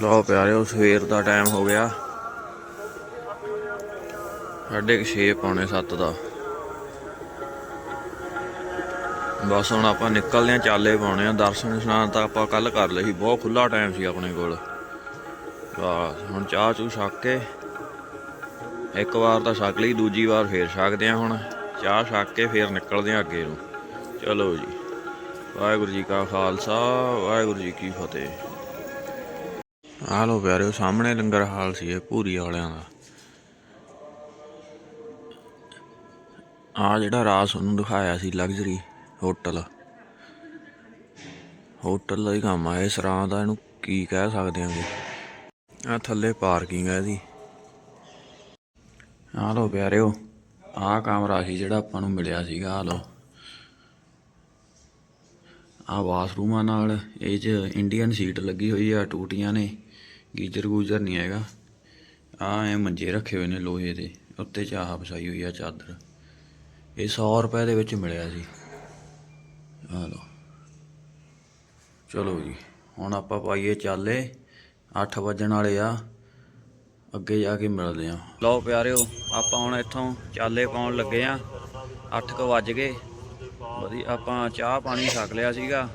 ਲਓ ਪਿਆਰਿਓ, ਸਵੇਰ ਦਾ ਟਾਈਮ ਹੋ ਗਿਆ। ਸਾਢੇ ਕੁ ਛੇ, ਪੌਣੇ 7 ਦਾ। ਬਸ ਹੁਣ ਆਪਾਂ ਨਿਕਲਦੇ ਆ ਚਾਲੇ ਪਾਉਣੇ ਆ ਦਰਸ਼ਨ ਇਸ਼ਨਾਨ ਤਾਂ ਆਪਾਂ ਕੱਲ ਕਰ ਲਏ ਸੀ। ਬਹੁਤ ਖੁੱਲਾ ਟਾਈਮ ਸੀ ਆਪਣੇ ਕੋਲ। ਬਸ, ਹੁਣ ਚਾਹ ਚੂ ਛਕ ਕੇ ਇੱਕ ਵਾਰ ਤਾਂ ਛਕ ਲਈ, ਦੂਜੀ ਵਾਰ ਫੇਰ ਛਕਦੇ ਆ ਹੁਣ। ਚਾਹ ਛਕ ਕੇ ਫੇਰ ਨਿਕਲਦੇ ਆ ਅੱਗੇ ਨੂੰ। ਚਲੋ ਜੀ। ਵਾਹਿਗੁਰੂ ਜੀ ਕਾ ਖਾਲਸਾ, ਵਾਹਿਗੁਰੂ ਜੀ ਕੀ ਫਤਿਹ। ਆ ਲੋ ਪਿਆਰਿਓ, ਸਾਹਮਣੇ ਲੰਗਰ ਹਾਲ ਸੀ ਇਹ ਪੂਰੀ ਵਾਲਿਆਂ ਦਾ। ਆ ਜਿਹੜਾ ਰਾਸ ਉਹਨੂੰ ਦਿਖਾਇਆ ਸੀ ਲਗਜ਼ਰੀ ਹੋਟਲ ਹੋਟਲ ਦਾ ਹੀ ਕੰਮ ਆ, ਇਸ ਸਰਾਂ ਦਾ ਇਹਨੂੰ ਕੀ ਕਹਿ ਸਕਦੇ ਆਂਗੇ ਆ ਥੱਲੇ ਪਾਰਕਿੰਗ ਹੈ ਇਹਦੀ। ਆ ਲੋ ਪਿਆਰਿਓ ਆ ਕਮਰਾ ਸੀ ਜਿਹੜਾ ਆਪਾਂ ਨੂੰ ਮਿਲਿਆ ਸੀਗਾ ਆ ਲੋ ਆ ਬਾਥਰੂਮਾਂ ਨਾਲ, ਇਹ ਚ ਇੰਡੀਅਨ ਸੀਟ ਲੱਗੀ ਹੋਈ ਆ, ਟੂਟੀਆਂ ਨੇ। ਗੀਜ਼ਰ ਗੂਜ਼ਰ ਨਹੀਂ ਹੈਗਾ। ਆ ਐ ਮੰਜੇ ਰੱਖੇ ਹੋਏ ਨੇ ਲੋਹੇ ਦੇ, ਉੱਤੇ ਚਾਹ ਵਿਛਾਈ ਹੋਈ ਆ ਚਾਦਰ। ਇਹ 100 ਰੁਪਏ ਦੇ ਵਿੱਚ ਮਿਲਿਆ ਸੀ। ਆ ਲਓ। ਚਲੋ ਜੀ, ਹੁਣ ਆਪਾਂ ਪਾਈਏ ਚਾਲੇ 8 ਵਜਣ ਵਾਲੇ ਆ। ਅੱਗੇ ਜਾ ਕੇ ਮਿਲਦੇ ਆ ਲਓ ਪਿਆਰਿਓ, ਆਪਾਂ ਹੁਣ ਇੱਥੋਂ ਚਾਲੇ ਪਾਉਣ ਲੱਗੇ ਆ 8 ਕੁ ਵੱਜ ਗਏ। ਵਧੀਆ, ਆਪਾਂ ਚਾਹ ਪਾਣੀ ਛਕ ਲਿਆ ਸੀਗਾ।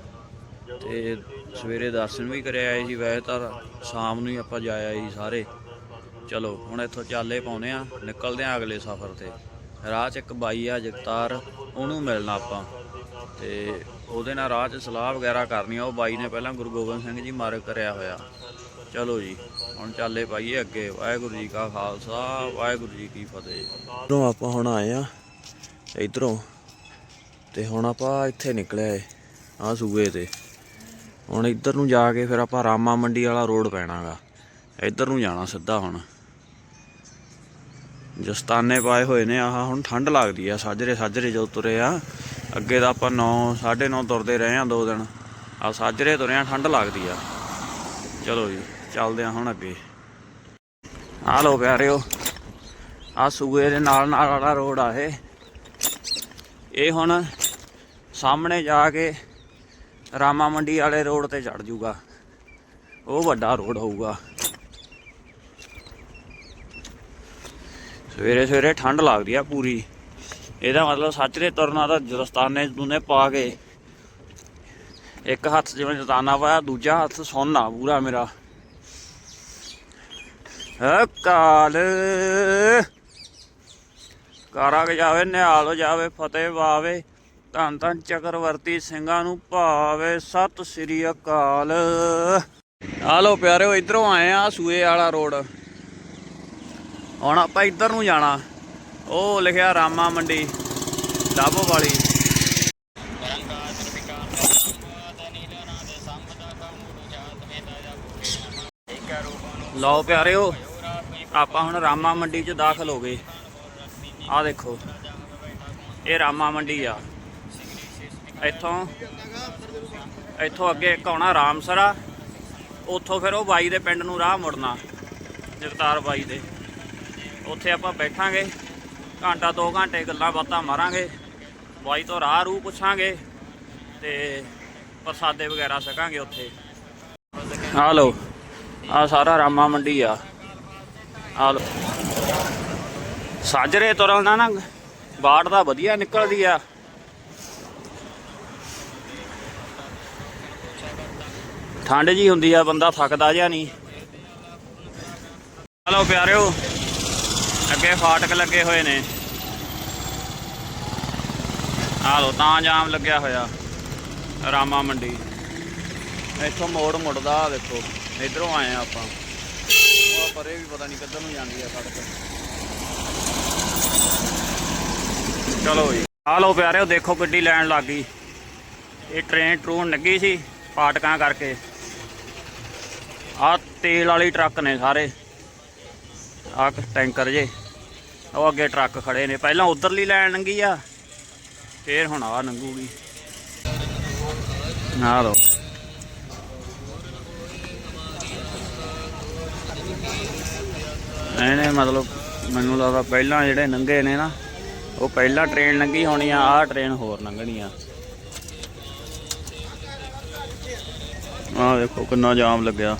ਤੇ ਸਵੇਰੇ ਦਰਸ਼ਨ ਵੀ ਕਰਿਆ ਆਏ ਸੀ, ਵੈਸੇ ਤਾਂ ਸ਼ਾਮ ਨੂੰ ਹੀ ਆਪਾਂ ਜਾਇਆ ਸੀ ਸਾਰੇ। ਚਲੋ, ਹੁਣ ਇੱਥੋਂ ਚਾਲੇ ਪਾਉਨੇ ਆ ਨਿਕਲਦੇ ਆ ਅਗਲੇ ਸਫ਼ਰ ਤੇ। ਰਾਹ 'ਚ ਇੱਕ ਬਾਈ ਆ, ਜਗਤਾਰ, ਉਹਨੂੰ ਮਿਲਣਾ ਆਪਾਂ। ਤੇ ਉਹਦੇ ਨਾਲ ਰਾਹ 'ਚ ਸਲਾਹ ਵਗੈਰਾ ਕਰਨੀ ਆ, ਉਹ ਬਾਈ ਨੇ ਪਹਿਲਾਂ ਗੁਰੂ ਗੋਬਿੰਦ ਸਿੰਘ ਜੀ ਮਾਰਗ ਕਰਿਆ ਹੋਇਆ। ਚਲੋ ਜੀ, ਹੁਣ ਚਾਲੇ ਪਾਈਏ ਅੱਗੇ। ਵਾਹਿਗੁਰੂ ਜੀ ਕਾ ਖਾਲਸਾ, ਵਾਹਿਗੁਰੂ ਜੀ ਕੀ ਫਤਿਹ। ਇਧਰੋਂ ਆਪਾਂ ਹੁਣ ਆਏ ਆ ਇਧਰੋਂ। ਤੇ ਹੁਣ ਆਪਾਂ ਇੱਥੇ ਨਿਕਲਿਆ ਏ ਆ ਸੂਏ ਤੇ। ਹੁਣ ਇੱਧਰ ਨੂੰ ਜਾ ਕੇ ਫਿਰ ਆਪਾਂ ਰਾਮਾ ਮੰਡੀ ਵਾਲਾ ਰੋਡ ਪੈਣਾਗਾ। ਇੱਧਰ ਨੂੰ ਜਾਣਾ ਸਿੱਧਾ ਹੁਣ। ਜਸਤਾਨੇ ਪਾਏ ਹੋਏ ਨੇ, ਆਹ ਹੁਣ ਠੰਡ ਲੱਗਦੀ ਆ, ਸਾਜਰੇ ਸਾਜਰੇ ਜਦੋਂ ਤੁਰੇ ਆ। ਅੱਗੇ ਤਾਂ ਆਪਾਂ 9 9:30 ਤੁਰਦੇ ਰਹੇ ਆ ਦੋ ਦਿਨ। ਆ ਸਾਜਰੇ ਤੁਰੇ ਆ ਠੰਡ ਲੱਗਦੀ ਆ। ਚਲੋ ਜੀ, ਚੱਲਦੇ ਆ ਹੁਣ ਅੱਗੇ। ਆ ਲੋ ਪਿਆਰਿਓ ਆ ਸੂਏ ਦੇ ਨਾਲ ਨਾਲ ਵਾਲਾ ਰੋਡ ਆ ਇਹ। ਇਹ ਹੁਣ ਸਾਹਮਣੇ ਜਾ ਕੇ ਰਾਮਾ ਮੰਡੀ ਵਾਲੇ ਰੋਡ ਤੇ ਚੜ ਜੂਗਾ। ਉਹ ਵੱਡਾ ਰੋਡ ਹੋਊਗਾ। ਸਵੇਰੇ ਸਵੇਰੇ ਠੰਡ ਲੱਗਦੀ ਆ ਪੂਰੀ। ਇਹਦਾ ਮਤਲਬ ਸੱਚਰੇ ਤੁਰਨਾ ਤਾਂ ਦਸਤਾਨੇ ਦੂਨੇ ਪਾ ਕੇ ਇੱਕ ਹੱਥ ਜਿਵੇਂ ਦਸਤਾਨਾ ਪਾਇਆ, ਦੂਜਾ ਹੱਥ ਸੋਨਾ ਪੂਰਾ ਮੇਰਾ। ਕਾਲ ਕਾਰਾ ਕੇ ਜਾਵੇ, ਨਿਹਾਲ ਹੋ ਜਾਵੇ, ਫਤਿਹ ਪਾਵੇ। ਧੰਨ ਧੰਨ ਚੱਕਰਵਰਤੀ ਸਿੰਘਾਂ ਨੂੰ ਭਾਵੇ ਸਤਿ ਸ੍ਰੀ ਅਕਾਲ। ਆ ਲੋ ਪਿਆਰਿਓ, ਇਧਰੋਂ ਆਏ ਆ ਸੂਏ ਵਾਲਾ ਰੋਡ। ਹੁਣ ਆਪਾਂ ਇੱਧਰ ਨੂੰ ਜਾਣਾ। ਉਹ ਲਿਖਿਆ ਰਾਮਾ ਮੰਡੀ, ਡਾਬੋ ਵਾਲੀ। ਲਓ ਪਿਆਰਿਓ, ਆਪਾਂ ਹੁਣ ਰਾਮਾ ਮੰਡੀ 'ਚ ਦਾਖਲ ਹੋ ਗਏ। ਆਹ ਦੇਖੋ, ਇਹ ਰਾਮਾ ਮੰਡੀ ਆ। ਇੱਥੋਂ ਇੱਥੋਂ ਅੱਗੇ ਇੱਕ ਆਉਣਾ ਰਾਮਸਰਾ। ਉੱਥੋਂ ਫਿਰ ਉਹ ਬਾਈ ਦੇ ਪਿੰਡ ਨੂੰ ਰਾਹ ਮੁੜਨਾ, ਜਗਤਾਰ ਬਾਈ ਦੇ। ਉੱਥੇ ਆਪਾਂ ਬੈਠਾਂਗੇ, ਘੰਟਾ 2 ਘੰਟੇ ਗੱਲਾਂ ਬਾਤਾਂ ਮਾਰਾਂਗੇ, ਬਾਈ ਤੋਂ ਰਾਹ ਰੂ ਪੁੱਛਾਂਗੇ ਤੇ ਪ੍ਰਸਾਦੇ ਵਗੈਰਾ ਛਕਾਂਗੇ ਉੱਥੇ। ਆ ਲਓ, ਆ ਸਾਰਾ ਰਾਮਾ ਮੰਡੀ ਆ। ਆ ਲਓ। ਸਾਜਰੇ ਤੁਰਨ ਨਾ, ਬਾੜ ਦਾ ਵਧੀਆ ਨਿਕਲਦੀ ਆ। ਠੰਡ ਜੀ ਹੁੰਦੀ ਆ, ਬੰਦਾ ਥੱਕਦਾ ਜਿਆ ਨਹੀਂ। ਹਲੋ ਪਿਆਰਿਓ, ਅੱਗੇ ਫਾਟਕ ਲੱਗੇ ਹੋਏ ਨੇ। ਆ ਲੋ ਤਾਂ ਜਾਮ ਲੱਗਿਆ ਹੋਇਆ, ਰਾਮਾ ਮੰਡੀ। ਇੱਥੋਂ ਮੋੜ ਮੁੜਦਾ ਦੇਖੋ, ਇਧਰੋਂ ਆਏ ਆ ਆਪਾਂ। ਉਹ ਪਰੇ ਵੀ ਪਤਾ ਨਹੀਂ ਕਿੱਧਰ ਨੂੰ ਜਾਂਦੀ ਆ ਸੜਕ। ਚਲੋ ਜੀ ਆ ਲੋ ਪਿਆਰਿਓ, ਦੇਖੋ ਗੱਡੀ ਲੈਣ ਲੱਗ ਗਈ। ਇਹ ਟ੍ਰੇਨ ਟਰੂਨ ਲੱਗੀ ਸੀ, ਫਾਟਕਾਂ ਕਰਕੇ। ਤੇਲ ਵਾਲੀ ਟਰੱਕ ਨੇ ਸਾਰੇ। ਆਹ ਟੈਂਕਰ ਜੇ। ਉਹ ਅੱਗੇ ਟਰੱਕ ਖੜੇ ਨੇ। ਪਹਿਲਾਂ ਉਧਰਲੀ ਲੈਣ ਲੰਗੀ ਆ, ਫੇਰ ਹੁਣ ਆ ਲੰਗੂਗੀ ਨਾ ਲੋ ਇਹਨੇ ਮਤਲਬ ਮੈਨੂੰ ਲੱਗਦਾ ਪਹਿਲਾਂ ਜਿਹੜੇ ਨੰਗੇ ਨੇ ਨਾ, ਉਹ ਪਹਿਲਾਂ ਟ੍ਰੇਨ ਲੰਗੀ ਹੋਣੀ ਆ, ਆਹ ਟ੍ਰੇਨ ਹੋਰ ਲੰਘਣੀ ਆ। ਆਹ ਦੇਖੋ ਕਿੰਨਾ ਜਾਮ ਲੱਗਿਆ।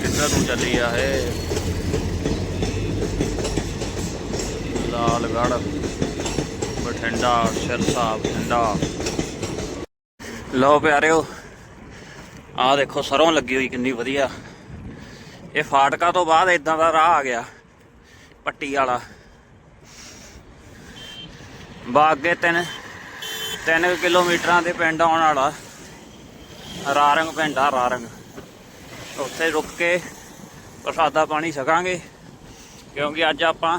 ਕਿੱਧਰ ਨੂੰ ਚੱਲੀ ਆ ਇਹ? ਲਾਲਗੜ੍ਹ, ਬਠਿੰਡਾ, ਸਿਰਸਾ, ਬਠਿੰਡਾ। ਲਓ ਪਿਆਰਿਓ, ਆਹ ਦੇਖੋ ਸਰੋਂ ਲੱਗੀ ਹੋਈ ਕਿੰਨੀ ਵਧੀਆ। ਇਹ ਫਾਟਕਾ ਤੋਂ ਬਾਅਦ ਇਦਾਂ ਦਾ ਰਾਹ ਆ ਗਿਆ, ਪੱਟੀ ਵਾਲਾ। ਬਾ ਤਿੰਨ ਤਿੰਨ ਕਿਲੋਮੀਟਰਾਂ ਦੇ ਪਿੰਡ ਆਉਣ ਵਾਲਾ। ਰਾਰੰਗ ਪਿੰਡ ਆ, ਰਾਰੰਗ। ਉੱਥੇ ਰੁਕ ਕੇ ਪ੍ਰਸਾਦਾ ਪਾਣੀ ਛਕਾਂਗੇ, ਕਿਉਂਕਿ ਅੱਜ ਆਪਾਂ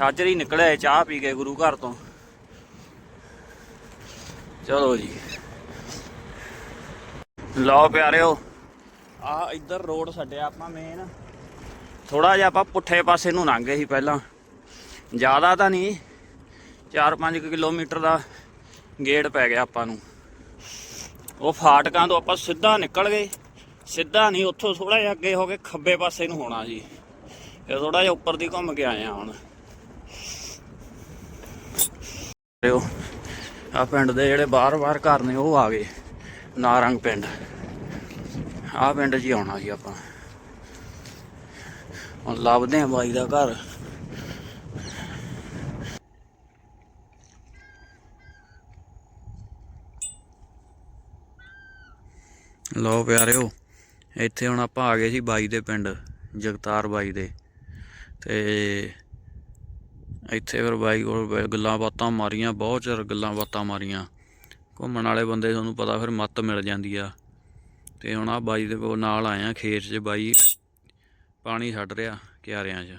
ਹਾਜ਼ਰੀ ਨਿਕਲੇ ਚਾਹ ਪੀ ਕੇ ਗੁਰੂ ਘਰ ਤੋਂ। ਚਲੋ ਜੀ। ਲਓ ਪਿਆਰਿਓ, ਆ ਇੱਧਰ ਰੋਡ ਛੱਡਿਆ ਆਪਾਂ ਮੇਨ ਥੋੜਾ ਜਿਹਾ ਆਪਾਂ ਪੁੱਠੇ ਪਾਸੇ ਨੂੰ ਲੰਘ ਗਏ ਸੀ ਪਹਿਲਾਂ। ਜ਼ਿਆਦਾ ਤਾਂ ਨਹੀਂ 4-5 ਕਿਲੋਮੀਟਰ ਦਾ ਗੇੜ ਪੈ ਗਿਆ ਆਪਾਂ ਨੂੰ। ਉਹ ਫਾਟਕਾਂ ਤੋਂ ਆਪਾਂ ਸਿੱਧਾ ਨਿਕਲ ਗਏ। ਸਿੱਧਾ ਨਹੀਂ, ਉੱਥੋਂ ਥੋੜਾ ਜਿਹਾ ਅੱਗੇ ਹੋ ਕੇ ਖੱਬੇ ਪਾਸੇ ਨੂੰ ਹੋਣਾ ਜੀ। ਫਿਰ ਥੋੜਾ ਜਿਹਾ ਉੱਪਰ ਦੀ ਘੁੰਮ ਕੇ ਆਏ ਆ ਹੁਣ। ਰਿਓ ਆ ਪਿੰਡ ਦੇ ਜਿਹੜੇ ਬਾਹਰ-ਬਾਹਰ ਘਰ ਨੇ, ਉਹ ਆ ਗਏ। ਨਾਰੰਗ ਪਿੰਡ। ਆ ਪਿੰਡ ਜੀ ਆਉਣਾ ਜੀ ਆਪਾਂ। ਹੁਣ ਲੱਭਦੇ ਆ ਬਾਈ ਦਾ ਘਰ। ਲਓ ਪਿਆਰਿਓ, ਇੱਥੇ ਹੁਣ ਆਪਾਂ ਆ ਗਏ ਸੀ ਬਾਈ ਦੇ ਪਿੰਡ, ਜਗਤਾਰ ਬਾਈ ਦੇ। ਤੇ ਇੱਥੇ ਫਿਰ ਬਾਈ ਕੋਲ ਗੱਲਾਂ ਬਾਤਾਂ ਮਾਰੀਆਂ, ਬਹੁਤ ਚਿਰ ਗੱਲਾਂ ਬਾਤਾਂ ਮਾਰੀਆਂ। ਘੁੰਮਣ ਵਾਲੇ ਬੰਦੇ ਤੁਹਾਨੂੰ ਪਤਾ ਫਿਰ ਮੱਤ ਮਿਲ ਜਾਂਦੀ ਆ। ਤੇ ਹੁਣ ਆ ਬਾਈ ਦੇ ਕੋਲ ਨਾਲ ਆਏ ਆ ਖੇਤ 'ਚ ਬਾਈ, ਪਾਣੀ ਛੱਡ ਰਿਹਾ ਕਿਆਰਿਆਂ 'ਚ।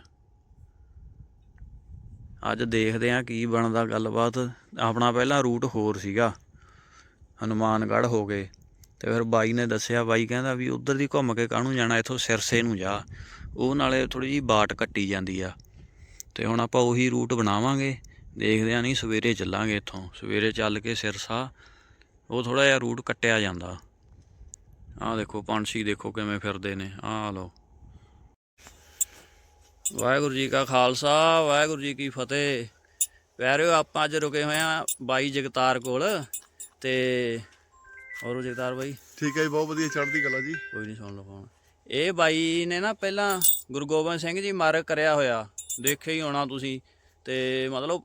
ਅੱਜ ਦੇਖਦੇ ਆ ਕੀ ਬਣਦਾ ਗੱਲਬਾਤ। ਆਪਣਾ ਪਹਿਲਾਂ ਰੂਟ ਹੋਰ ਸੀਗਾ, ਹਨੂਮਾਨਗੜ੍ਹ ਹੋ ਗਏ। ਤੇ ਫਿਰ ਬਾਈ ਨੇ ਦੱਸਿਆ, ਬਾਈ ਕਹਿੰਦਾ ਵੀ ਉਧਰ ਦੀ ਘੁੰਮ ਕੇ ਕਾਹਨੂੰ ਜਾਣਾ, ਇੱਥੋਂ ਸਿਰਸੇ ਨੂੰ ਜਾ। ਉਹ ਨਾਲੇ ਥੋੜੀ ਜਿਹੀ ਬਾਟ ਕੱਟੀ ਜਾਂਦੀ ਆ। ਤੇ ਹੁਣ ਆਪਾਂ ਉਹੀ ਰੂਟ ਬਣਾਵਾਂਗੇ, ਦੇਖਦੇ ਆ ਨਹੀਂ ਸਵੇਰੇ ਚੱਲਾਂਗੇ ਇੱਥੋਂ। ਸਵੇਰੇ ਚੱਲ ਕੇ ਸਿਰਸਾ, ਉਹ ਥੋੜਾ ਜਿਹਾ ਰੂਟ ਕੱਟਿਆ ਜਾਂਦਾ। ਆਹ ਦੇਖੋ, ਪੰਛੀ ਦੇਖੋ ਕਿਵੇਂ ਫਿਰਦੇ ਨੇ। ਆਹ ਲਓ। ਵਾਹਿਗੁਰੂ ਜੀ ਕਾ ਖਾਲਸਾ, ਵਾਹਿਗੁਰੂ ਜੀ ਕੀ ਫਤਿਹ। ਪਿਆਰਿਓ, ਆਪਾਂ ਅੱਜ ਰੁਕੇ ਹੋਏ ਆ ਬਾਈ ਜਗਤਾਰ ਕੋਲ ਤੇ ਹੋਰ ਜਗਤਾਰ ਬਾਈ? ਠੀਕ ਹੈ ਜੀ ਬਹੁਤ ਵਧੀਆ ਚੜ੍ਹਦੀ ਕਲਾ ਜੀ। ਕੋਈ ਨਹੀਂ ਸੁਣ ਲਓ ਫੋਨ ਇਹ ਬਾਈ ਨੇ ਨਾ ਪਹਿਲਾਂ ਗੁਰੂ ਗੋਬਿੰਦ ਸਿੰਘ ਜੀ ਮਾਰਗ ਕਰਿਆ ਹੋਇਆ। ਦੇਖਿਆ ਹੀ ਹੋਣਾ ਤੁਸੀਂ। ਤੇ ਮਤਲਬ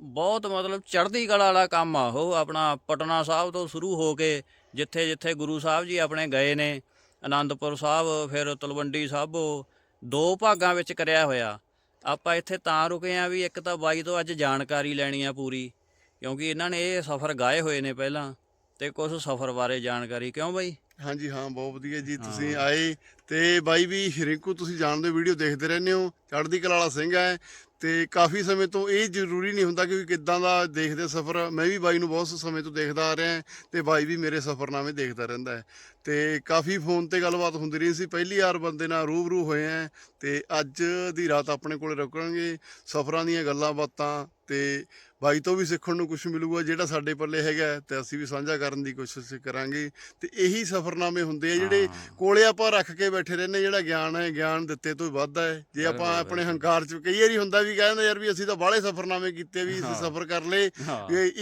ਬਹੁਤ ਮਤਲਬ ਚੜ੍ਹਦੀ ਕਲਾ ਵਾਲਾ ਕੰਮ ਆ ਉਹ। ਆਪਣਾ ਪਟਨਾ ਸਾਹਿਬ ਤੋਂ ਸ਼ੁਰੂ ਹੋ ਕੇ ਜਿੱਥੇ ਜਿੱਥੇ ਗੁਰੂ ਸਾਹਿਬ ਜੀ ਆਪਣੇ ਗਏ ਨੇ ਆਨੰਦਪੁਰ ਸਾਹਿਬ ਫਿਰ ਤਲਵੰਡੀ ਸਾਬੋ ਦੋ ਭਾਗਾਂ ਵਿੱਚ ਕਰਿਆ ਹੋਇਆ। ਆਪਾਂ ਇੱਥੇ ਤਾਂ ਰੁਕੇ ਆ ਵੀ ਇੱਕ ਤਾਂ ਬਾਈ ਤੋਂ ਅੱਜ ਜਾਣਕਾਰੀ ਲੈਣੀ ਆ ਪੂਰੀ। ਕਿਉਂਕਿ ਇਹਨਾਂ ਨੇ ਇਹ ਸਫ਼ਰ ਗਾਏ ਹੋਏ ਨੇ ਪਹਿਲਾਂ। ਤੇ ਕੁਝ ਸਫ਼ਰ ਬਾਰੇ ਜਾਣਕਾਰੀ ਕਿਉਂ ਬਾਈ? ਹਾਂਜੀ ਹਾਂ ਬਹੁਤ ਵਧੀਆ ਜੀ ਤੁਸੀਂ ਆਏ ਤੇ ਬਾਈ ਵੀ ਰਿੰਕੂ ਤੁਸੀਂ ਜਾਣਦੇ ਵੀਡੀਓ ਦੇਖਦੇ ਰਹਿੰਦੇ ਹੋ ਚੜ੍ਹਦੀ ਕਲਾ ਵਾਲਾ ਸਿੰਘ ਹੈ ਤੇ ਕਾਫੀ ਸਮੇਂ ਤੋਂ ਇਹ ਜ਼ਰੂਰੀ ਨਹੀਂ ਹੁੰਦਾ ਕਿ ਕਿੱਦਾਂ ਦਾ ਦੇਖਦੇ ਸਫ਼ਰ ਮੈਂ ਵੀ ਬਾਈ ਨੂੰ ਬਹੁਤ ਸਮੇਂ ਤੋਂ ਦੇਖਦਾ ਆ ਰਿਹਾ ਤੇ ਬਾਈ ਵੀ ਮੇਰੇ ਸਫ਼ਰਨਾਮੇ ਦੇਖਦਾ ਰਹਿੰਦਾ ਹੈ। ਤੇ ਕਾਫੀ ਫੋਨ ਤੇ ਗੱਲਬਾਤ ਹੁੰਦੀ ਰਹੀ ਸੀ। ਪਹਿਲੀ ਵਾਰ ਬੰਦੇ ਨਾਲ ਰੂਬਰੂ ਹੋਏ ਆ ਤੇ ਅੱਜ ਦੀ ਰਾਤ ਆਪਣੇ ਕੋਲੇ ਰੁਕਾਂਗੇ ਸਫ਼ਰਾਂ ਦੀਆਂ ਗੱਲਾਂ ਬਾਤਾਂ ਤੇ ਬਾਈ ਤੋਂ ਵੀ ਸਿੱਖਣ ਨੂੰ ਕੁਝ ਮਿਲੂਗਾ ਜਿਹੜਾ ਸਾਡੇ ਪੱਲੇ ਹੈਗਾ ਤੇ ਅਸੀਂ ਵੀ ਸਾਂਝਾ ਕਰਨ ਦੀ ਕੋਸ਼ਿਸ਼ ਕਰਾਂਗੇ। ਤੇ ਇਹੀ ਸਫ਼ਰਨਾਮੇ ਹੁੰਦੇ ਆ ਜਿਹੜੇ ਕੋਲੇ ਆਪਾਂ ਰੱਖ ਕੇ ਬੈਠੇ ਰਹਿੰਦੇ ਜਿਹੜਾ ਗਿਆਨ ਹੈ ਗਿਆਨ ਦਿੱਤੇ ਤੋਂ ਵੱਧ ਹੈ। ਜੇ ਆਪਾਂ ਆਪਣੇ ਹੰਕਾਰ ਚ ਕਈ ਵਾਰੀ ਹੁੰਦਾ ਵੀ ਕਹਿੰਦੇ ਯਾਰ ਵੀ ਅਸੀਂ ਤਾਂ ਬਾਹਲੇ ਸਫ਼ਰਨਾਮੇ ਕੀਤੇ ਵੀ ਅਸੀਂ ਸਫ਼ਰ ਕਰ ਲਏ।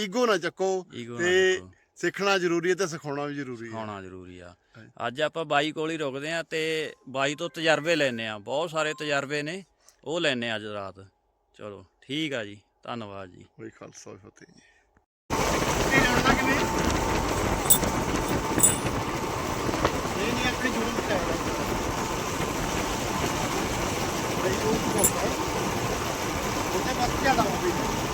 ਈਗੋ ਨਾ ਚੱਕੋ ਤੇ। ਸਿੱਖਣਾ ਜ਼ਰੂਰੀ ਹੈ ਤੇ ਸਿਖਾਉਣਾ ਵੀ ਜ਼ਰੂਰੀ ਹੈ। ਹੋਣਾ ਜ਼ਰੂਰੀ ਆ। ਅੱਜ ਆਪਾਂ ਬਾਈ ਕੋਲ ਹੀ ਰੁਕਦੇ ਆ ਤੇ ਬਾਈ ਤੋਂ ਤਜਰਬੇ ਲੈਣੇ ਆ। ਬਹੁਤ ਸਾਰੇ ਤਜਰਬੇ ਨੇ ਉਹ ਲੈਣੇ ਆ ਅੱਜ ਰਾਤ। ਚਲੋ ਠੀਕ ਆ ਜੀ। ਧੰਨਵਾਦ ਜੀ। ਕੋਈ ਖਾਲਸਾ ਹੋਵੇ ਫਤਿਹ। ਜੀ ਆ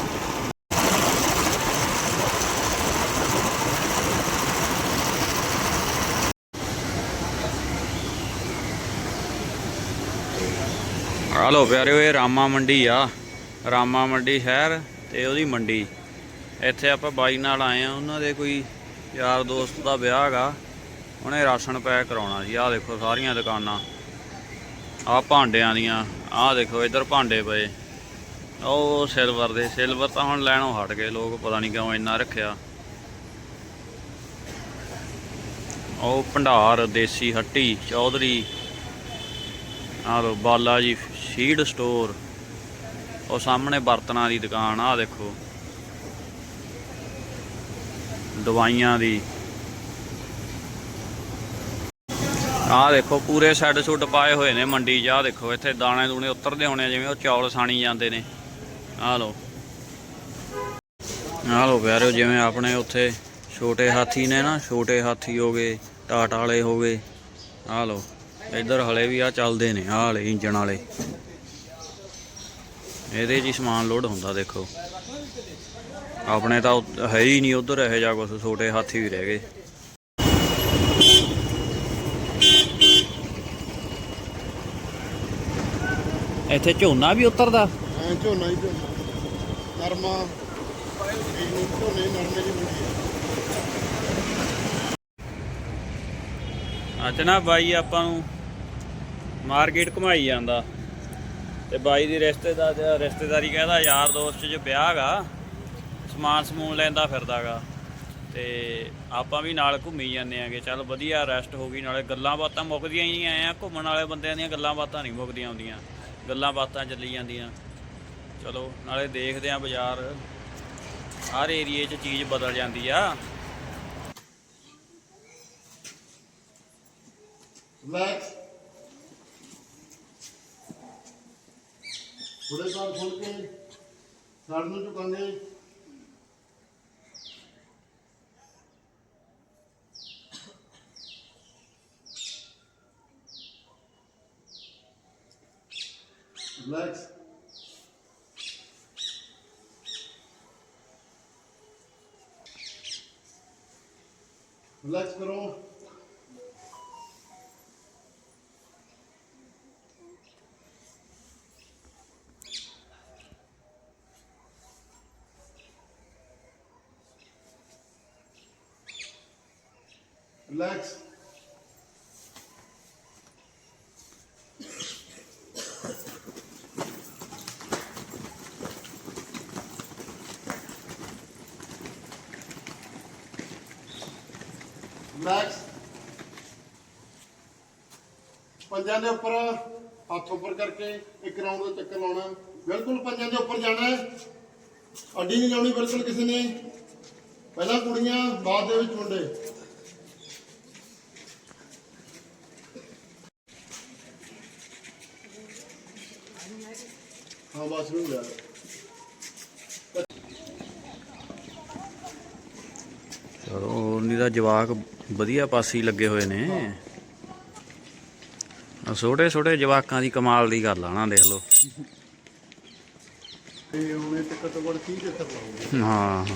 ਲੋ ਪਿਆਰਿਓ, ਇਹ ਰਾਮਾ ਮੰਡੀ ਆ। ਰਾਮਾ ਮੰਡੀ ਸ਼ਹਿਰ ਤੇ ਉਹਦੀ ਮੰਡੀ। ਇੱਥੇ ਆਪਾਂ ਬਾਈ ਨਾਲ ਆਏ ਆ, ਉਹਨਾਂ ਦੇ ਕੋਈ ਯਾਰ ਦੋਸਤ ਦਾ ਵਿਆਹ ਹੈਗਾ। ਉਹਨੇ ਰਾਸ਼ਨ ਪੈਕ ਕਰਾਉਣਾ ਜੀ ਆਹ ਦੇਖੋ ਸਾਰੀਆਂ ਦੁਕਾਨਾਂ। ਆਹ ਭਾਂਡਿਆਂ ਦੀਆਂ। ਆਹ ਦੇਖੋ, ਇੱਧਰ ਭਾਂਡੇ ਪਏ। ਉਹ ਸਿਲਵਰ ਦੇ। ਸਿਲਵਰ ਤਾਂ ਹੁਣ ਲੈਣੋਂ ਹਟ ਗਏ। ਲੋਕ ਪਤਾ ਨਹੀਂ ਕਿਉਂ ਇੰਨਾ ਰੱਖਿਆ। ਉਹ ਭੰਡਾਰ, ਦੇਸੀ ਹੱਟੀ, ਚੌਧਰੀ। ਆਹ ਲੋ ਬਾਲਾ ਜੀ ਸ਼ੀਡ ਸਟੋਰ। ਉਹ ਸਾਹਮਣੇ ਬਰਤਨਾਂ ਦੀ ਦੁਕਾਨ ਆ ਦੇਖੋ। ਦਵਾਈਆਂ ਦੀ। ਆਹ ਦੇਖੋ ਪੂਰੇ ਸੈੱਡ ਸੁੱਡ ਪਾਏ ਹੋਏ ਨੇ ਮੰਡੀ 'ਚ। ਆਹ ਦੇਖੋ ਇੱਥੇ ਦਾਣੇ ਦੂਣੇ ਉਤਰਦੇ ਹੋਣੇ ਆ, ਜਿਵੇਂ ਉਹ ਚੌਲ ਸਾਣੀ ਜਾਂਦੇ ਨੇ। ਆਹ ਲੋ ਆਹ ਲੋ ਪਿਆਰਿਓ ਜਿਵੇਂ ਆਪਣੇ ਉੱਥੇ ਛੋਟੇ ਹਾਥੀ ਨੇ ਨਾ ਛੋਟੇ ਹਾਥੀ ਹੋ ਗਏ ਟਾਟ ਵਾਲੇ ਹੋ ਗਏ। ਆਹ ਲੋ ਇੱਧਰ ਹਲੇ ਵੀ ਆ ਚੱਲਦੇ ਨੇ ਆਹ ਵਾਲੇ ਇੰਜਣ ਵਾਲੇ। ਇਹਦੇ 'ਚ ਹੀ ਸਮਾਨ ਲੋਡ ਹੁੰਦਾ ਦੇਖੋ। ਆਪਣੇ ਤਾਂ ਹੈ ਹੀ ਨਹੀਂ ਉਧਰ ਇਹੋ ਜਿਹਾ ਕੁਝ ਛੋਟੇ ਹਾਥੀ ਵੀ ਰਹਿ ਗਏ। ਇੱਥੇ ਝੋਨਾ ਵੀ ਉਤਰਦਾ? ਐ ਝੋਨਾ ਹੀ ਝੋਨਾ। ਨਰਮਾ। ਝੋਨੇ ਨਰਮੇ ਦੀ ਮੰਡੀ ਹੈ। ਅੱਜ ਨਾ ਬਾਈ ਆਪਾਂ ਨੂੰ ਮਾਰਕੀਟ ਘੁਮਾਈ ਜਾਂਦਾ। ਤੇ ਬਾਈ ਦੀ ਰਿਸ਼ਤੇਦਾਰ ਰਿਸ਼ਤੇਦਾਰੀ ਕਹਿੰਦਾ ਯਾਰ ਦੋਸਤ ਚ ਵਿਆਹ ਗਾ, ਸਮਾਨ ਸਮੂਨ ਲੈਂਦਾ ਫਿਰਦਾਗਾ ਤੇ ਆਪਾਂ ਵੀ ਨਾਲ ਘੁੰਮੀ ਜਾਂਦੇ ਆਂਗੇ। ਚੱਲ ਵਧੀਆ ਰੈਸਟ ਹੋ ਗਈ, ਨਾਲੇ ਗੱਲਾਂ ਬਾਤਾਂ ਮੁੱਕਦੀਆਂ ਹੀ ਨਹੀਂ ਆਏ ਆ ਘੁੰਮਣ ਵਾਲੇ ਬੰਦਿਆਂ ਦੀਆਂ ਗੱਲਾਂ ਬਾਤਾਂ ਨਹੀਂ ਮੁੱਕਦੀਆਂ ਹੁੰਦੀਆਂ। ਗੱਲਾਂ ਬਾਤਾਂ ਚੱਲੀ ਜਾਂਦੀਆਂ। ਚਲੋ, ਨਾਲੇ ਦੇਖਦੇ ਆਂ ਬਾਜ਼ਾਰ। ਹਰ ਏਰੀਏ 'ਚ ਚੀਜ਼ ਬਦਲ ਜਾਂਦੀ ਆ। ਰਿਲੈਕਸ ਥੋੜੇ ਸਾਲ ਖੋਲ ਕੇ ਸੜ ਨੂੰ ਝੁਕਾਉਂਦੇ ਰਿਲੈਕਸ ਰਿਲੈਕਸ ਕਰੋ ਰਿਲੈਕਸ ਰਿਲੈਕਸ ਪੰਜਾਂ ਦੇ ਉੱਪਰ ਹੱਥ ਉੱਪਰ ਕਰਕੇ ਇੱਕ ਰਾਉਂਡ ਦਾ ਚੱਕਰ ਲਾਉਣਾ। ਬਿਲਕੁਲ ਪੰਜਾਂ ਦੇ ਉੱਪਰ ਜਾਣਾ ਅੱਡੀ ਨਹੀਂ ਜਾਣੀ ਬਿਲਕੁਲ ਕਿਸੇ ਨੇ। ਪਹਿਲਾਂ ਕੁੜੀਆਂ, ਬਾਅਦ ਦੇ ਵਿੱਚ ਮੁੰਡੇ। ਹਾਂ ਬਸ ਨੂੰ ਜਾ। ਚਲੋ ਨਹੀਂ ਤਾਂ ਜਵਾਕ ਵਧੀਆ ਪਾਸੇ ਲੱਗੇ ਹੋਏ ਨੇ। ਆ ਛੋਟੇ ਛੋਟੇ ਜਵਾਕਾਂ ਦੀ ਕਮਾਲ ਦੀ ਗੱਲ ਆ ਨਾ ਦੇਖ ਲਓ। ਤੇ ਉਹਨੇ ਤੇ ਘੱਟੋ ਘੱਟ 30 ਚੱਕਰ ਲਾਉਂਗੇ ਹਾਂ।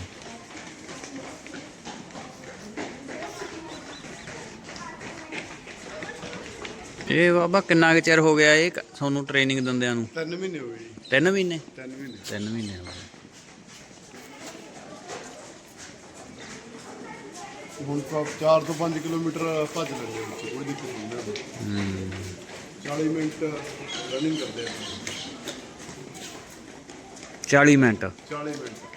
ਇਹ ਬਾਬਾ ਕਿੰਨਾ ਕੁ ਚਿਰ ਹੋ ਗਿਆ ਇਹ ਕ- ਤੁਹਾਨੂੰ ਟ੍ਰੇਨਿੰਗ ਦਿੰਦਿਆਂ ਨੂੰ? 3 ਮਹੀਨੇ ਹੋ ਗਏ ਜੀ। 3 ਮਹੀਨੇ? 3 ਮਹੀਨੇ। 3 ਮਹੀਨੇ ਹੋ ਗਏ। ਹੁਣ ਤਾਂ 4 ਤੋਂ 5 ਕਿਲੋਮੀਟਰ ਭੱਜ ਲੈਂਦੇ ਹਾਂ ਕੋਈ ਦਿੱਕਤ ਨਹੀਂ ਨਾ। ਹੂੰ 40 ਮਿੰਟ ਰਨਿੰਗ ਕਰਦੇ ਆ। 40 ਮਿੰਟ। 40 ਮਿੰਟ।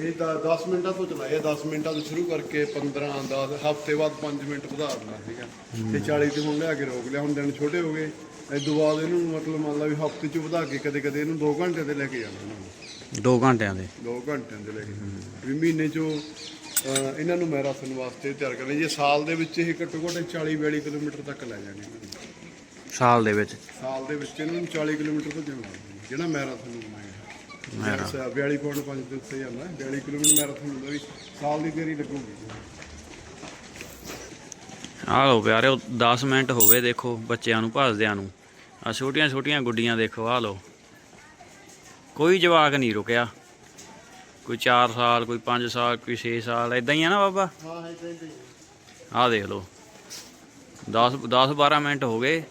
ਇਹ ਤਾਂ 10 ਮਿੰਟਾਂ ਤੋਂ ਚਲਾਏ ਆ 10 ਮਿੰਟਾਂ ਤੋਂ ਸ਼ੁਰੂ ਕਰਕੇ 15 10 ਹਫ਼ਤੇ ਬਾਅਦ 5 ਮਿੰਟ ਵਧਾ ਦਿੰਦਾ ਸੀਗਾ। ਤੇ 40 ਤੇ ਹੁਣ ਲਿਆ ਕੇ ਰੋਕ ਲਿਆ ਹੁਣ ਦਿਨ ਛੋਟੇ ਹੋ ਗਏ। ਤੋਂ ਬਾਅਦ ਇਹਨੂੰ ਮਤਲਬ ਮੰਨ ਲਾ ਵੀ ਹਫ਼ਤੇ ਚ ਵਧਾ ਕੇ ਕਦੇ ਕਦੇ ਇਹਨੂੰ 2 ਘੰਟੇ ਤੇ ਲੈ ਕੇ ਜਾਣਾ ਇਹਨਾਂ ਨੂੰ। 2 ਘੰਟਿਆਂ ਦੇ? 2 ਘੰਟਿਆਂ ਦੇ ਲੈ ਕੇ ਜਾਣਾ। ਵੀ ਮਹੀਨੇ ਚੋਂ ਅਹ, ਇਹਨਾਂ ਨੂੰ ਮੈਰਾਥਨ ਵਾਸਤੇ ਤਿਆਰ ਕਰਨਾ। ਜੇ ਸਾਲ ਦੇ ਵਿੱਚ ਇਹ ਘੱਟੋ ਘੱਟ 40 42 ਕਿਲੋਮੀਟਰ ਤੱਕ ਲੈ ਜਾਣੇ ਇਹਨਾਂ ਨੂੰ। ਸਾਲ ਦੇ ਵਿੱਚ? ਸਾਲ ਦੇ ਵਿੱਚ ਇਹਨਾਂ ਨੂੰ 40 ਕਿਲੋਮੀਟਰ ਤੋਂ ਜਾਣਾ ਜਿਹੜਾ ਮੈਰਾਥਨ ਹੁੰਦਾ ਮੈਰਾ। 42.5 ਦੇ ਉੱਤੇ ਜਾਂਦਾ। 42 ਕਿਲੋਮੀਟਰ ਮੈਰਾਥਨ ਹੁੰਦਾ ਵੀ ਸਾਲ ਦੀ ਦੇਰੀ ਲੱਗੂਗੀ। ਆਹ ਲੋ ਪਿਆਰਿਓ 10 ਮਿੰਟ ਹੋ ਗਏ ਦੇਖੋ ਬੱਚਿਆਂ ਨੂੰ ਭੱਜਦਿਆਂ ਨੂੰ। ਆ ਛੋਟੀਆਂ ਛੋਟੀਆਂ ਗੁੱਡੀਆਂ ਦੇਖੋ ਆਹ ਲੋ ਕੋਈ ਜਵਾਕ ਨਹੀਂ ਰੁਕਿਆ। ਕੋਈ 4 ਸਾਲ ਕੋਈ 5 ਸਾਲ ਕੋਈ 6 ਸਾਲ ਇਦਾਂ ਹੀ ਆ ਨਾ ਬਾਬਾ? ਹਾਂ ਹੈ ਕਹਿੰਦੇ ਆਹ ਦੇਖ ਲੋ 10 10 12 ਮਿੰਟ ਹੋ ਗਏ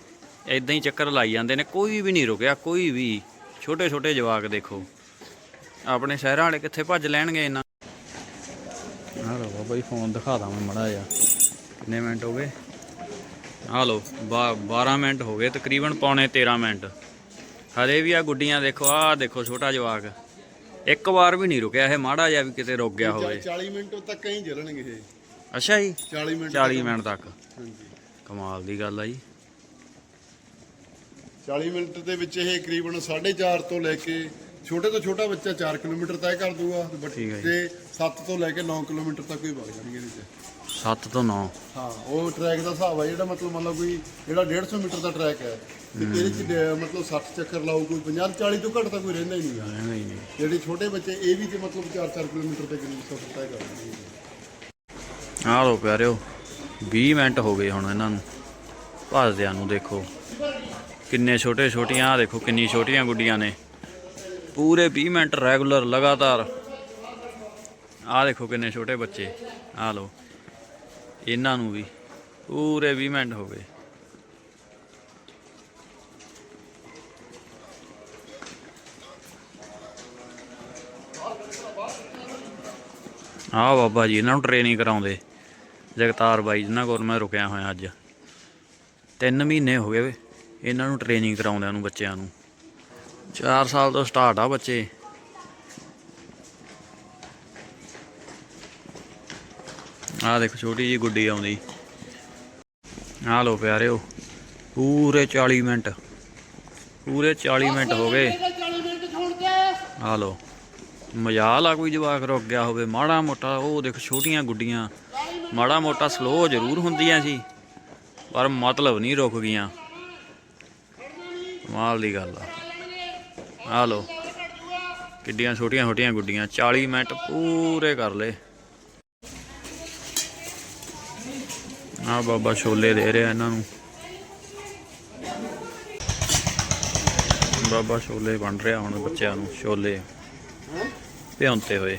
ਇਦਾਂ ਹੀ ਚੱਕਰ ਲਾਈ ਜਾਂਦੇ ਨੇ। ਕੋਈ ਵੀ ਨਹੀਂ ਰੁਕਿਆ ਕੋਈ ਵੀ। ਛੋਟੇ ਛੋਟੇ ਜਵਾਕ ਦੇਖੋ। ਆਪਣੇ ਸ਼ਹਿਰਾਂ ਵਾਲੇ ਕਿੱਥੇ ਭੱਜ ਲੈਣਗੇ ਇੰਨਾ? ਆਹ ਲੋ ਬਾਬਾ ਜੀ ਫੋਨ ਦਿਖਾ ਦਾਂ ਮੈਂ ਮੜਾ ਜਾ ਕਿੰਨੇ ਮਿੰਟ ਹੋ ਗਏ? ਆਹ ਲੋ 12 ਮਿੰਟ ਹੋ ਗਏ ਤਕਰੀਬਨ ਪੌਣੇ 13 ਮਿੰਟ। ਹਲੇ ਵੀ ਆ ਗੁੱਡੀਆਂ ਦੇਖੋ ਆਹ ਦੇਖੋ ਛੋਟਾ ਜਵਾਕ। ਇੱਕ ਵਾਰ ਵੀ ਨਹੀਂ ਰੁਕਿਆ ਇਹ ਮਾੜਾ ਜਿਹਾ ਵੀ ਕਿਤੇ ਰੁਕ ਗਿਆ ਹੋਵੇ। 40 ਮਿੰਟ ਤੱਕ ਕਹੀਂ ਚੱਲਣਗੇ ਇਹ। ਅੱਛਾ ਜੀ? 40 ਮਿੰਟ 40 ਮਿੰਟ ਤੱਕ। ਹਾਂਜੀ। ਕਮਾਲ ਦੀ ਗੱਲ ਆ ਜੀ। 40 ਮਿੰਟ ਦੇ ਵਿੱਚ ਇਹ ਤਕਰੀਬਨ 4.5 ਤੋਂ ਲੈ ਕੇ ਛੋਟੇ ਤੋਂ ਛੋਟਾ ਬੱਚਾ 4 ਕਿਲੋਮੀਟਰ ਤੈਅ ਕਰ ਦੂਗਾ ਤੇ ਠੀਕ ਹੈ ਵੱਡੇ 7 ਤੋਂ ਲੈ ਕੇ 9 ਕਿਲੋਮੀਟਰ ਤੱਕ ਹੀ ਵਗ ਜਾਣਗੇ ਇਹਦੇ 'ਚ 7 ਤੋਂ 9 ਹਾਂ ਉਹ ਟਰੈਕ ਦਾ ਹਿਸਾਬ ਹੈ ਜਿਹੜਾ ਮਤਲਬ ਮੰਨ ਲਓ ਕੋਈ ਜਿਹੜਾ 150 ਮੀਟਰ ਦਾ ਟਰੈਕ ਹੈ ਤੇ ਇਹਦੇ 'ਚ ਡ- ਮਤਲਬ 60 ਚੱਕਰ ਲਾਓ ਕੋਈ 50 40 ਤੋਂ ਘੱਟ ਤਾਂ ਕੋਈ ਰਹਿੰਦਾ ਹੀ ਨਹੀਂ ਗਾ ਨਹੀਂ ਨਹੀਂ। ਜਿਹੜੇ ਛੋਟੇ ਬੱਚੇ ਇਹ ਵੀ ਤੇ ਮਤਲਬ 4-4 ਕਿਲੋਮੀਟਰ ਦੇ ਕਰੀਬ ਸਫ਼ਰ ਤੈਅ ਕਰ ਦਿੰਦੇ ਆਹ ਲੋ ਪਿਆਰਿਓ 20 ਮਿੰਟ ਹੋ ਗਏ ਹੁਣ ਇਹਨਾਂ ਨੂੰ। ਭੱਜਦਿਆਂ ਨੂੰ ਦੇਖੋ। ਕਿੰਨੇ ਛੋਟੇ ਛੋਟੀਆਂ ਆ ਦੇਖੋ ਕਿੰਨੀ ਛੋਟੀਆਂ ਗੁੱਡੀਆਂ ਨੇ। ਪੂਰੇ 20 ਮਿੰਟ ਰੈਗੂਲਰ ਲਗਾਤਾਰ। ਆਹ ਦੇਖੋ ਕਿੰਨੇ ਛੋਟੇ ਬੱਚੇ। ਆ ਲਓ। ਇਹਨਾਂ ਨੂੰ ਵੀ ਪੂਰੇ 20 ਮਿੰਟ ਹੋ ਗਏ। ਆਹ ਬਾਬਾ ਜੀ, ਇਹਨਾਂ ਨੂੰ ਟ੍ਰੇਨਿੰਗ ਕਰਾਉਂਦੇ। ਜਗਤਾਰ ਬਾਈ ਜਿਨ੍ਹਾਂ ਕੋਲ ਮੈਂ ਰੁਕਿਆ ਹੋਇਆ ਅੱਜ। ਤਿੰਨ ਮਹੀਨੇ ਹੋ ਗਏ ਵੇ। ਇਹਨਾਂ ਨੂੰ ਟ੍ਰੇਨਿੰਗ ਕਰਾਉਂਦਿਆਂ ਨੂੰ, ਬੱਚਿਆਂ ਨੂੰ। 4 ਸਾਲ ਤੋਂ ਸਟਾਰਟ ਆ ਬੱਚੇ। ਆਹ ਦੇਖੋ ਛੋਟੀ ਜੀ ਗੁੱਡੀ ਆਉਂਦੀ। ਆਹ ਲੋ ਪਿਆਰਿਓ ਪੂਰੇ 40 ਮਿੰਟ ਪੂਰੇ 40 ਮਿੰਟ ਹੋ ਗਏ। ਆ ਲੋ ਮਜਾਲ ਆ ਕੋਈ ਜਵਾਕ ਰੁਕ ਗਿਆ ਹੋਵੇ ਮਾੜਾ ਮੋਟਾ ਉਹ ਦੇਖ ਛੋਟੀਆਂ ਗੁੱਡੀਆਂ ਮਾੜਾ ਮੋਟਾ ਸਲੋ ਜ਼ਰੂਰ ਹੁੰਦੀਆਂ ਸੀ ਪਰ ਮਤਲਬ ਨਹੀਂ ਰੁਕ ਗਈਆਂ। ਕਮਾਲ ਦੀ ਗੱਲ ਆ। ਆ ਲਓ। ਕਿੱਡੀਆਂ ਛੋਟੀਆਂ ਛੋਟੀਆਂ ਗੁੱਡੀਆਂ 40 ਮਿੰਟ ਪੂਰੇ ਕਰ ਲਏ। ਆ ਬਾਬਾ ਛੋਲੇ ਦੇ ਰਿਹਾ ਇਹਨਾਂ ਨੂੰ। ਬਾਬਾ ਛੋਲੇ ਬਣ ਰਿਹਾ ਹੁਣ ਬੱਚਿਆਂ ਨੂੰ, ਛੋਲੇ। ਭਿਉਂਤੇ ਹੋਏ।